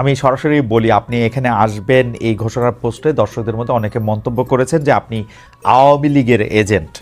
আমি সরাসরি বলি, আপনি এখানে আসবেন এই ঘোষণার পোস্টে। দর্শকদের মধ্যে অনেকে মন্তব্য করেছেন যে আপনি আওয়ামী লীগের এজেন্ট।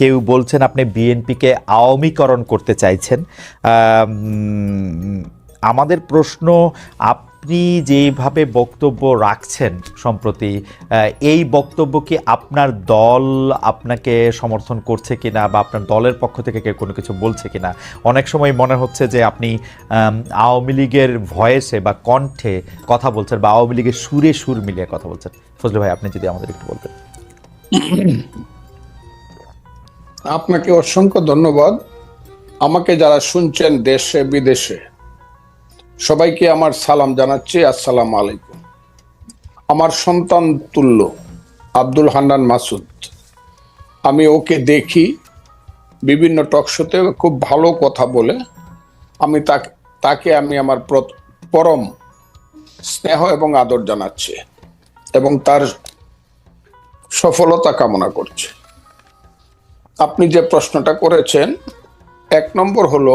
কেউ বলছেন আপনি বিএনপিকে আওয়ামীকরণ করতে চাইছেন। আমাদের প্রশ্ন আপনি যেভাবে বক্তব্য রাখছেন সম্প্রতি এই বক্তব্য কি আপনার দল আপনাকে সমর্থন করছে কিনা বা আপনার দলের পক্ষ থেকে কেউ কোনো কিছু বলছে কিনা? অনেক সময় মনে হচ্ছে যে আপনি আওয়ামী লীগের ভয়েসে বা কণ্ঠে কথা বলছেন বা আওয়ামী লীগের সুরে সুর মিলিয়ে কথা বলছেন। ফজলু ভাই, আপনি যদি আমাদের একটু বলতেন। আপনাকে অসংখ্য ধন্যবাদ। আমাকে যারা শুনছেন দেশে, বিদেশে সবাইকে আমার সালাম জানাচ্ছি, আসসালাম আলাইকুম। আমার সন্তান তুল্য, আব্দুল হান্নান মাসুদ। আমি ওকে দেখি, বিভিন্ন টকশোতে খুব ভালো কথা বলে। আমি তাকে তাকে আমি আমার পরম স্নেহ এবং আদর জানাচ্ছি এবং তার সফলতা কামনা করছি। আপনি যে প্রশ্নটা করেছেন, এক নম্বর হলো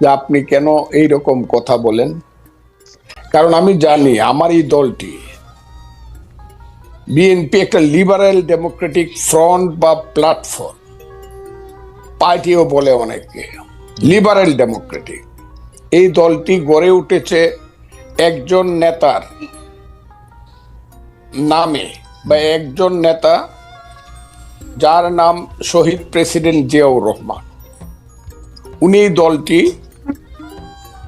যে আপনি কেন এই রকম কথা বলেন? কারণ আমি জানি আমার এই দলটি বিএনপি একটা লিবারেল ডেমোক্রেটিক ফ্রন্ট বা প্ল্যাটফর্ম পার্টিও বলে অনেকে লিবারেল ডেমোক্রেটিক এই দলটি গড়ে উঠেছে একজন নেতার নামে বা একজন নেতা যার নাম শহীদ প্রেসিডেন্ট জিয়াউর রহমান। উনি দলটি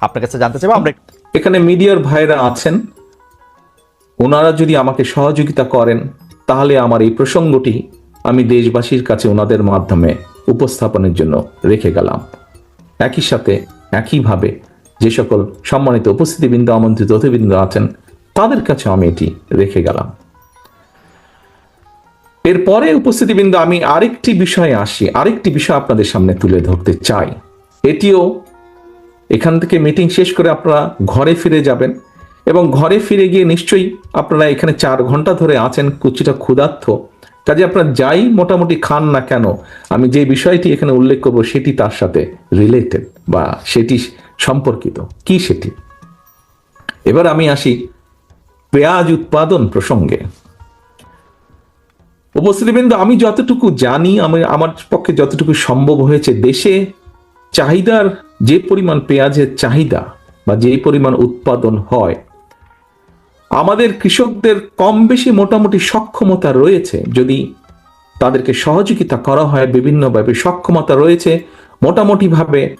আপনার কাছে জানতে চাইব। আমরা এখানে মিডিয়ার ভাইরা আছেন। ওনারা যদি আমাকে সহযোগিতা করেন, তাহলে আমার এই প্রসঙ্গটি আমি দেশবাসীর কাছে ওনাদের মাধ্যমে উপস্থাপনের জন্য রেখে গেলাম। একই সাথে, একইভাবে যে সকল সম্মানিত উপস্থিতিবৃন্দ, আমন্ত্রিত অতিবৃন্দ আছেন, তাদের কাছে আমি এটি রেখে গেলাম। এরপরে উপস্থিতিবৃন্দ, আমি আরেকটি বিষয়ে আসি, আরেকটি বিষয় আপনাদের সামনে তুলে ধরতে চাই। এটিও এখান থেকে মিটিং শেষ করে আপনারা ঘরে ফিরে যাবেন এবং ঘরে ফিরে গিয়ে নিশ্চয়ই আপনারা এখানে চার ঘণ্টা ধরে আছেন কুচিটা ক্ষুধার্থ কাজে আপনারা যাই মোটামুটি খান না কেন, আমি যে বিষয়টি এখানে উল্লেখ করব সেটি তার সাথে রিলেটেড বা সেটি সম্পর্কিত। কি সেটি? এবার আমি আসি পেঁয়াজ উৎপাদন প্রসঙ্গে। উপস্থিতিবৃন্দ আমি যতটুকু জানি, আমি আমার পক্ষে যতটুকু সম্ভব হয়েছে দেশে চাহিদার যে পরিমাণ পেঁয়াজের চাহিদা বা যে পরিমাণ উৎপাদন হয়, আমাদের কৃষকদের কম বেশি মোটামুটি সক্ষমতা রয়েছে। যদি তাদেরকে সহযোগিতা করা হয়, বিভিন্নভাবে সক্ষমতা রয়েছে, মোটামুটিভাবে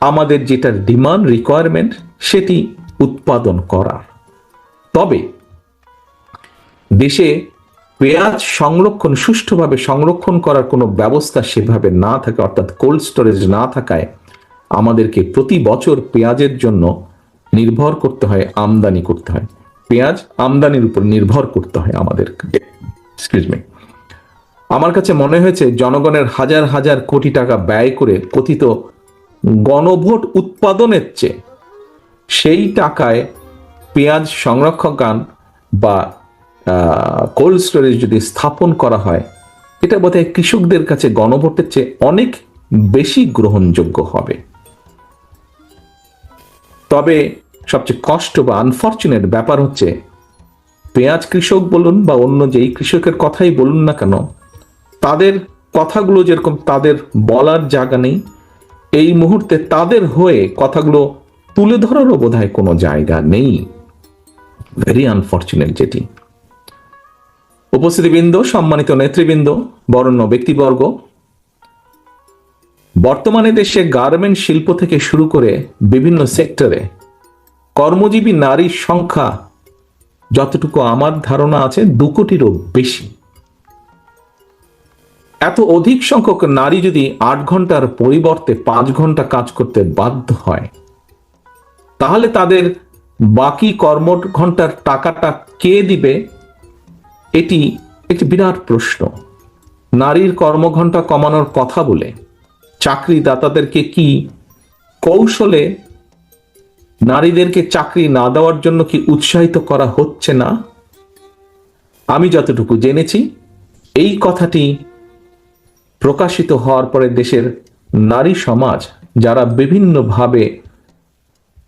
আমাদের যেটা ডিমান্ড রিকোয়ারমেন্ট সেটি উৎপাদন করার। তবে দেশে পেঁয়াজ সংরক্ষণ, সুষ্ঠুভাবে সংরক্ষণ করার কোনো ব্যবস্থা সেভাবে না থাকে, অর্থাৎ কোল্ড স্টোরেজ না থাকায় আমাদেরকে প্রতি বছর পেঁয়াজের জন্য নির্ভর করতে হয়, আমদানি করতে হয়। পেঁয়াজ আমদানির উপর নির্ভর করতে হয় আমাদের এক্সকিউজ মি আমার কাছে মনে হয়েছে জনগণের হাজার হাজার কোটি টাকা ব্যয় করে কথিত গণভোট উৎপাদনের চেয়ে সেই টাকায় পেঁয়াজ সংরক্ষকান বা কোল্ড স্টোরেজ যদি স্থাপন করা হয়, এটা বোধহয় কৃষকদের কাছে গণভোটের চেয়ে অনেক বেশি গ্রহণযোগ্য হবে। তবে সবচেয়ে কষ্ট বা আনফর্চুনেট ব্যাপার হচ্ছে, পেঁয়াজ কৃষক বলুন বা অন্য যেই কৃষকের কথাই বলুন না কেন, তাদের কথাগুলো যেরকম তাদের বলার জায়গা নেই, এই মুহূর্তে তাদের হয়ে কথাগুলো তুলে ধরারও বোধহয় কোনো জায়গা নেই। ভেরি আনফর্চুনেট যেটি। উপস্থিতিবৃন্দ, সম্মানিত নেতৃবৃন্দ, বরণ্য ব্যক্তিবর্গ, বর্তমানে দেশে গার্মেন্ট শিল্প থেকে শুরু করে বিভিন্ন সেক্টরে কর্মজীবী নারীর সংখ্যা যতটুকু আমার ধারণা আছে, দু কোটিরও বেশি। এত অধিক সংখ্যক নারী যদি আট ঘণ্টার পরিবর্তে পাঁচ ঘণ্টা কাজ করতে বাধ্য হয়, তাহলে তাদের বাকি কর্ম ঘণ্টার টাকাটা কে দিবে? এটি একটি বিরাট প্রশ্ন। নারীর কর্মঘণ্টা কমানোর কথা বলে চাকরিদাতাদেরকে কি কৌশলে নারীদেরকে চাকরি না দেওয়ার জন্য কি উৎসাহিত করা হচ্ছে না? আমি যতটুকু জেনেছি, এই কথাটি প্রকাশিত হওয়ার পরে দেশের নারী সমাজ, যারা বিভিন্নভাবে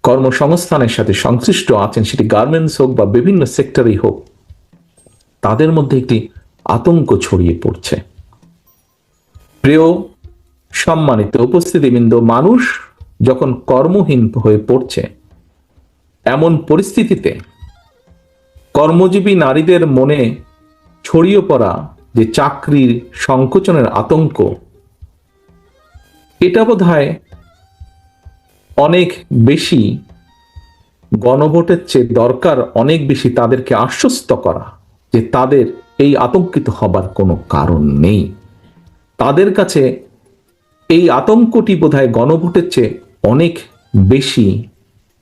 কর্মসংস্থানের সাথে সংশ্লিষ্ট আছেন, সেটি গার্মেন্টস হোক বা বিভিন্ন সেক্টরেই হোক তাদের মধ্যে একটি আতঙ্ক ছড়িয়ে পড়ছে। প্রিয়, সম্মানিত উপস্থিতিবৃন্দ, মানুষ যখন কর্মহীন হয়ে পড়ছে, এমন পরিস্থিতিতে কর্মজীবী নারীদের মনে ছড়িয়ে পড়া যে চাকরির সংকোচনের আতঙ্ক, এটা বোধ অনেক বেশি গণভোটের চেয়ে দরকার, অনেক বেশি তাদেরকে আশ্বস্ত করা। যে তাদের এই আতঙ্কিত হবার কোনো কারণ নেই। তাদের কাছে এই আতঙ্কটি বোধহয় গণভোটের চেয়ে অনেক বেশি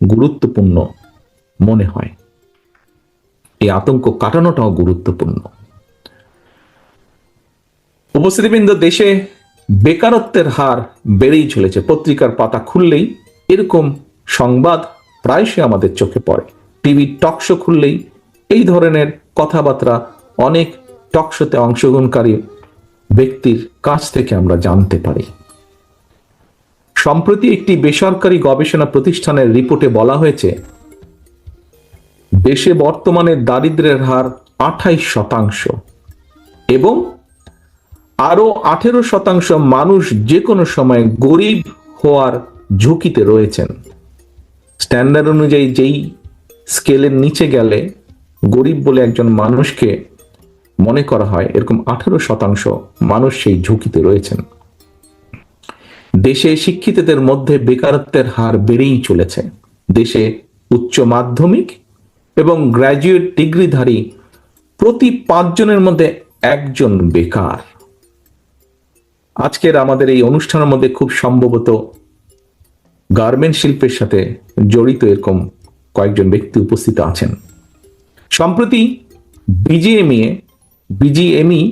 গুরুত্বপূর্ণ মনে হয়। এই আতঙ্ক কাটানোটাও গুরুত্বপূর্ণ। উপস্থিতিবৃন্দ, দেশে বেকারত্বের হার বেড়েই চলেছে। পত্রিকার পাতা খুললেই এরকম সংবাদ প্রায়শই আমাদের চোখে পড়ে। টিভি টকশো খুললেই এই ধরনের কথাবার্তা অনেক টকশোতে অংশগ্রহণকারী ব্যক্তির কাছ থেকে আমরা জানতে পারি। সম্প্রতি একটি বেসরকারি গবেষণা প্রতিষ্ঠানের রিপোর্টে বলা হয়েছে, দেশে বর্তমানে দারিদ্র্যের হার আঠাইশ শতাংশ এবং আরও আঠেরো শতাংশ মানুষ যে কোনো সময় গরিব হওয়ার ঝুঁকিতে রয়েছেন। স্ট্যান্ডার্ড অনুযায়ী যেই স্কেলের নিচে গেলে গরিব বলে একজন মানুষকে মনে করা হয় এরকম আঠারো শতাংশ মানুষ সেই ঝুঁকিতে রয়েছেন। দেশে শিক্ষিতদের মধ্যে বেকারত্বের হার বেড়েই চলেছে। দেশে উচ্চ মাধ্যমিক এবং গ্র্যাজুয়েট ডিগ্রিধারী প্রতি পাঁচজনের মধ্যে একজন বেকার। আজকের আমাদের এই অনুষ্ঠানের মধ্যে খুব সম্ভবত গার্মেন্ট শিল্পের সাথে জড়িত এরকম কয়েকজন ব্যক্তি উপস্থিত আছেন। সম্প্রতি বিজিএমইএ বিজিএমই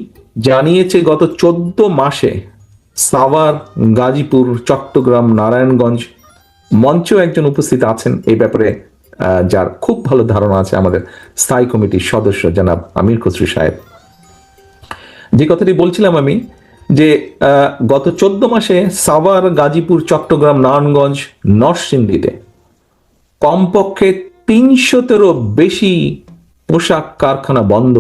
জানিয়েছে গত চোদ্দ মাসে সাভার, গাজীপুর, চট্টগ্রাম, নারায়ণগঞ্জ মঞ্চেও একজন উপস্থিত আছেন এই ব্যাপারে যার খুব ভালো ধারণা আছে আমাদের স্থায়ী কমিটির সদস্য জনাব আমির খসরু সাহেব। যে কথাটি বলছিলাম আমি, যে গত চোদ্দ মাসে সাভার, গাজীপুর, চট্টগ্রাম, নারায়ণগঞ্জ, নরসিংদীতে কমপক্ষে তিনশোতেরও বেশি পোশাক কারখানা বন্ধ